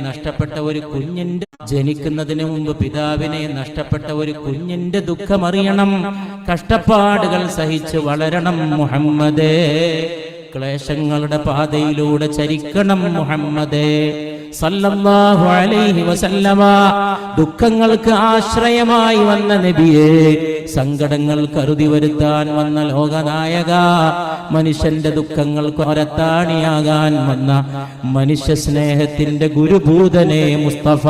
നഷ്ടപ്പെട്ട ഒരു കുഞ്ഞിന്റെ ജനിക്കുന്നതിന് മുമ്പ് പിതാവിനെ നഷ്ടപ്പെട്ട ഒരു കുഞ്ഞിന്റെ ദുഃഖമറിയണം. കഷ്ടപ്പാടുകൾ സഹിച്ച് വളരണം മുഹമ്മദേ. ക്ലേശങ്ങളുടെ പാതയിലൂടെ ചരിക്കണം മുഹമ്മദേ. സല്ലല്ലാഹു അലൈഹി വസല്ലമ ദുഃഖങ്ങൾക്ക് ആശ്രയമായി വന്ന നബിയെ സങ്കടങ്ങൾ കരുതി വരുത്താൻ വന്ന ലോകനായക മനുഷ്യന്റെ ദുഃഖങ്ങൾക്ക് ഒരത്താണിയാകാൻ വന്ന മനുഷ്യ സ്നേഹത്തിന്റെ ഗുരുഭൂതനെ മുസ്തഫ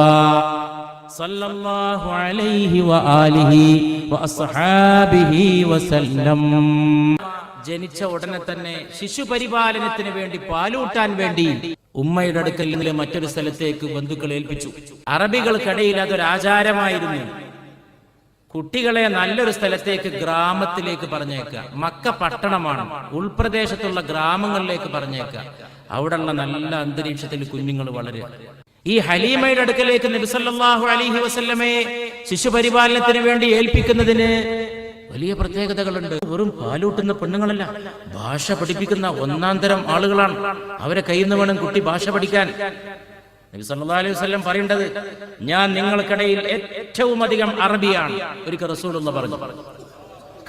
സല്ലല്ലാഹു അലൈഹി വആലിഹി വഅസ്ഹാബിഹി വസല്ലം. ജനിച്ച ഉടനെ തന്നെ ശിശു പരിപാലനത്തിന് വേണ്ടി പാലൂട്ടാൻ വേണ്ടി ഉമ്മയുടെ അടുക്കൽ നിന്ന് മറ്റൊരു സ്ഥലത്തേക്ക് ബന്ധുക്കൾ ഏൽപ്പിച്ചു. അറബികൾക്കിടയിൽ അതൊരു ആചാരമായിരുന്നു കുട്ടികളെ നല്ലൊരു സ്ഥലത്തേക്ക് ഗ്രാമത്തിലേക്ക് പറഞ്ഞേക്കുക. മക്ക പട്ടണമാണ്. ഉൾപ്രദേശത്തുള്ള ഗ്രാമങ്ങളിലേക്ക് പറഞ്ഞേക്കുക. അവിടെയുള്ള നല്ല അന്തരീക്ഷത്തിൽ കുഞ്ഞുങ്ങൾ വളരുക. ഈ ഹലീമയുടെ അടുക്കലേക്ക് നബിസല്ലാഹു അലൈഹി വസല്ലമയെ ശിശുപരിപാലനത്തിന് വേണ്ടി ഏൽപ്പിക്കുന്നതിന് വലിയ പ്രത്യേകതകളുണ്ട്. വെറും പാലൂട്ടുന്ന പെണ്ണുങ്ങളല്ല ഭാഷ പഠിപ്പിക്കുന്ന ഒന്നാം തരം ആളുകളാണ്. അവരെ കയ്യിൽ നിന്ന് വേണം കുട്ടി ഭാഷ പഠിക്കാൻ. നബി അലൈഹി പറയേണ്ടത് ഞാൻ നിങ്ങൾക്കിടയിൽ ഏറ്റവും അധികം അറബിയാണ് ഒരിക്കൽ റസൂലുള്ള പറഞ്ഞു.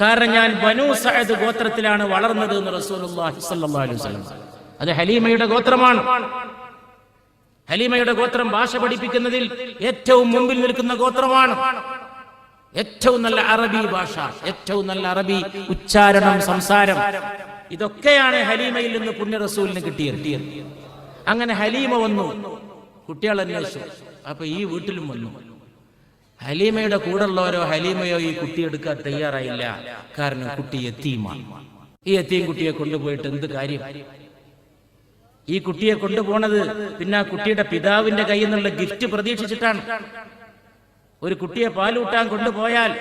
കാരണം ഞാൻ ബനു സഅദ് ഗോത്രത്തിലാണ് വളർന്നത് എന്ന് റസൂലുള്ളാഹി സല്ലല്ലാഹു അലൈഹി വസല്ലം അത് ഹലീമയുടെ ഗോത്രമാണ്. ഹലീമയുടെ ഗോത്രം ഭാഷ പഠിപ്പിക്കുന്നതിൽ ഏറ്റവും മുമ്പിൽ നിൽക്കുന്ന ഗോത്രമാണ്. ഏറ്റവും നല്ല അറബി ഭാഷ ഏറ്റവും നല്ല അറബി ഉച്ചാരണം സംസാരം. ഇതൊക്കെയാണ് ഹലീമയിൽ നിന്ന് പുണ്യ റസൂലിന് കിട്ടിയത്. അങ്ങനെ ഹലീമ വന്നു. കുട്ടികൾ അന്വേഷിച്ചു. അപ്പൊ ഈ വീട്ടിലും വന്നു. ഹലീമയുടെ കൂടെ ഉള്ളവരോ ഹലീമയോ ഈ കുട്ടി എടുക്കാൻ തയ്യാറായില്ല. കാരണം കുട്ടി എത്തീമാണ് ഈ എത്തീം കുട്ടിയെ കൊണ്ടുപോയിട്ട് എന്ത് കാര്യം? ഈ കുട്ടിയെ കൊണ്ടുപോണത് പിന്നെ ആ കുട്ടിയുടെ പിതാവിന്റെ കയ്യിൽ നിന്നുള്ള ഗിഫ്റ്റ് പ്രതീക്ഷിച്ചിട്ടാണ്. ഒരു കുട്ടിയെ പാലൂട്ടാൻ കൊണ്ടുപോയാൽ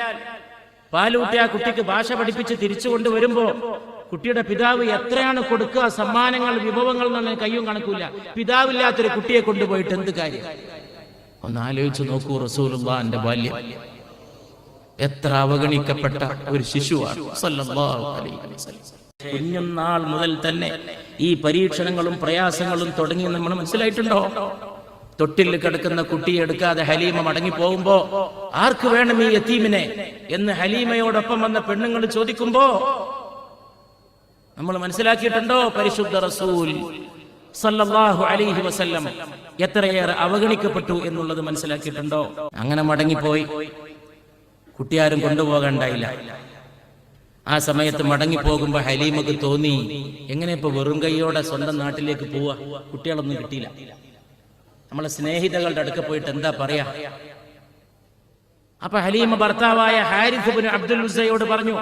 പാലൂട്ടി ആ കുട്ടിക്ക് ഭാഷ പഠിപ്പിച്ച് തിരിച്ചു കൊണ്ടുവരുമ്പോ കുട്ടിയുടെ പിതാവ് എത്രയാണ് കൊടുക്കുക സമ്മാനങ്ങൾ വിഭവങ്ങൾ എന്നൊന്നും കയ്യും കണക്കൂല പിതാവില്ലാത്തൊരു കുട്ടിയെ കൊണ്ടുപോയിട്ട് എന്ത് കാര്യം? ഒന്ന് ആലോചിച്ച് നോക്കൂ റസൂലുള്ളാന്റെ ബാല്യം. എത്ര അവഗണിക്കപ്പെട്ട ഒരു ശിശുവാണ്. കുഞ്ഞുനാൾ മുതൽ തന്നെ ഈ പരീക്ഷണങ്ങളും പ്രയാസങ്ങളും തുടങ്ങി നമ്മൾ മനസ്സിലായിട്ടുണ്ടോ? തൊട്ടിൽ കിടക്കുന്ന കുട്ടിയെ എടുക്കാതെ ഹലീമ മടങ്ങി പോകുമ്പോ ആർക്ക് വേണം ഈ യത്തീമിനെ എന്ന് ഹലീമയോടൊപ്പം വന്ന പെണ്ണുങ്ങൾ ചോദിക്കുമ്പോ നമ്മൾ മനസ്സിലാക്കിയിട്ടുണ്ടോ പരിശുദ്ധ റസൂൽ സല്ലല്ലാഹു അലൈഹി വസല്ലം? എത്രയേറെ അവഗണിക്കപ്പെട്ടു എന്നുള്ളത് മനസ്സിലാക്കിയിട്ടുണ്ടോ? അങ്ങനെ മടങ്ങിപ്പോയി. കുട്ടിയാരും കൊണ്ടുപോകണ്ടായില്ല. ആ സമയത്ത് മടങ്ങി പോകുമ്പോ ഹലീമക്ക് തോന്നി എങ്ങനെ ഇപ്പൊ വെറും കൈയോടെ സ്വന്തം നാട്ടിലേക്ക് പോവാ? കുട്ടികളൊന്നും കിട്ടിയില്ല. നമ്മളെ സ്നേഹിതകളുടെ അടുക്ക പോയിട്ട് എന്താ പറയാ? അപ്പൊ ഹലീമ ഭർത്താവായ ഹാരിഫ് ബിൻ അബ്ദുൽ ഉസയോട് പറഞ്ഞു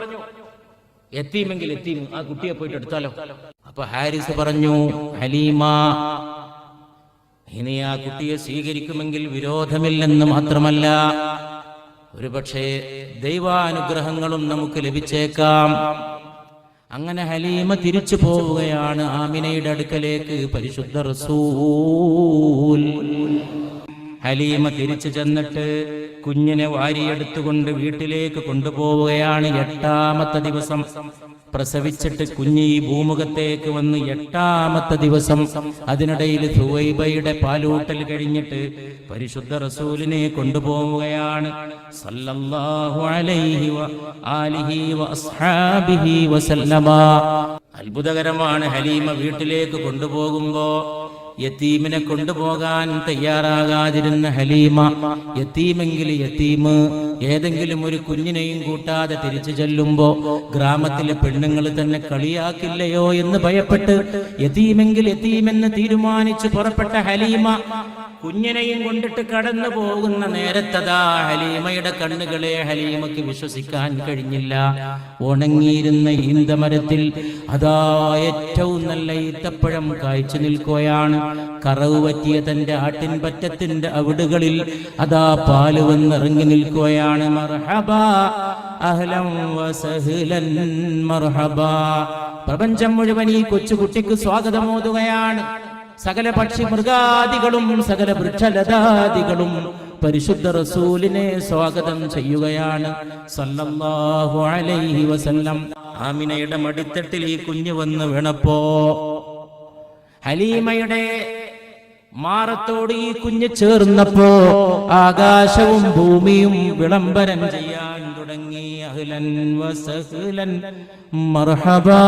എത്തിയുമെങ്കിൽ എത്തിയും ആ കുട്ടിയെ പോയിട്ട് എടുത്താലോ? അപ്പൊ ഹാരിസ് പറഞ്ഞു ഹലീമ ഇനി ആ കുട്ടിയെ സ്വീകരിക്കുമെങ്കിൽ വിരോധമില്ലെന്ന് മാത്രമല്ല ഒരുപക്ഷെ ദൈവാനുഗ്രഹങ്ങളും നമുക്ക് ലഭിച്ചേക്കാം. അങ്ങനെ ഹലീമ തിരിച്ചു പോവുകയാണ് ആമിനയുടെ അടുക്കലേക്ക്. പരിശുദ്ധ റസൂൽ. ഹലീമ തിരിച്ചു ചെന്നിട്ട് കുഞ്ഞിനെ വാരിയെടുത്തുകൊണ്ട് വീട്ടിലേക്ക് കൊണ്ടുപോവുകയാണ് എട്ടാമത്തെ ദിവസം. പ്രസവിച്ചിട്ട് കുഞ്ഞ് ഈ ഭൂമുഖത്തേക്ക് വന്ന് എട്ടാമത്തെ ദിവസം അതിനിടയിൽ സുവൈബയുടെ പാലൂട്ടൽ കഴിഞ്ഞിട്ട് പരിശുദ്ധ റസൂലിനെ കൊണ്ടുപോവുകയാണ്. അത്ഭുതകരമാണ് ഹലീമ വീട്ടിലേക്ക് കൊണ്ടുപോകുമ്പോ യത്തീമിനെ കൊണ്ടുപോകാൻ തയ്യാറാകാതിരുന്ന ഹലീമ യത്തീമെങ്കിൽ യത്തീമ് ഏതെങ്കിലും ഒരു കുഞ്ഞിനെയും കൂട്ടാതെ തിരിച്ചു ചെല്ലുമ്പോ ഗ്രാമത്തിലെ പെണ്ണുങ്ങൾ തന്നെ കളിയാക്കില്ലയോ എന്ന് ഭയപ്പെട്ട് യത്തീമെങ്കിൽ യത്തീമെന്ന് തീരുമാനിച്ചു പുറപ്പെട്ട ഹലീമ കുഞ്ഞിനെയും കൊണ്ടിട്ട് കടന്നു പോകുന്ന നേരത്തതാ ഹലീമയുടെ കണ്ണുകളെ ഹലീമക്ക് വിശ്വസിക്കാൻ കഴിഞ്ഞില്ല. ഉണങ്ങിയിരുന്ന ഈന്തമരത്തിൽ അതാ ഏറ്റവും നല്ല ഈത്തപ്പഴം കായ്ച്ചു നിൽക്കുകയാണ്. കറവ് പറ്റിയ തന്റെ ആട്ടിൻ പറ്റത്തിന്റെ അവിടുകളിൽ അതാ പാൽ വന്നിറങ്ങി നിൽക്കുകയാണ്. പ്രപഞ്ചം മുഴുവൻ ഈ കൊച്ചുകുട്ടിക്ക് സ്വാഗതമോതുകയാണ് സകല പക്ഷി മൃഗാദികളും സകല വൃക്ഷലതാദികളും പരിശുദ്ധ റസൂലിനെ സ്വാഗതം ചെയ്യുകയാണ്. സല്ലല്ലാഹു അലൈഹി വസല്ലം. ആമിനയുടെ മടിത്തട്ടിൽ ഈ കുഞ്ഞു വന്ന് വീണപ്പോ ഹലീമയുടെ മാറത്തോട് ഈ കുഞ്ഞ് ചേർന്നപ്പോ ആകാശവും ഭൂമിയും വിളംബരം ചെയ്യാൻ തുടങ്ങി. അഹ്ലൻ വസഹ്ലൻ മർഹബാ.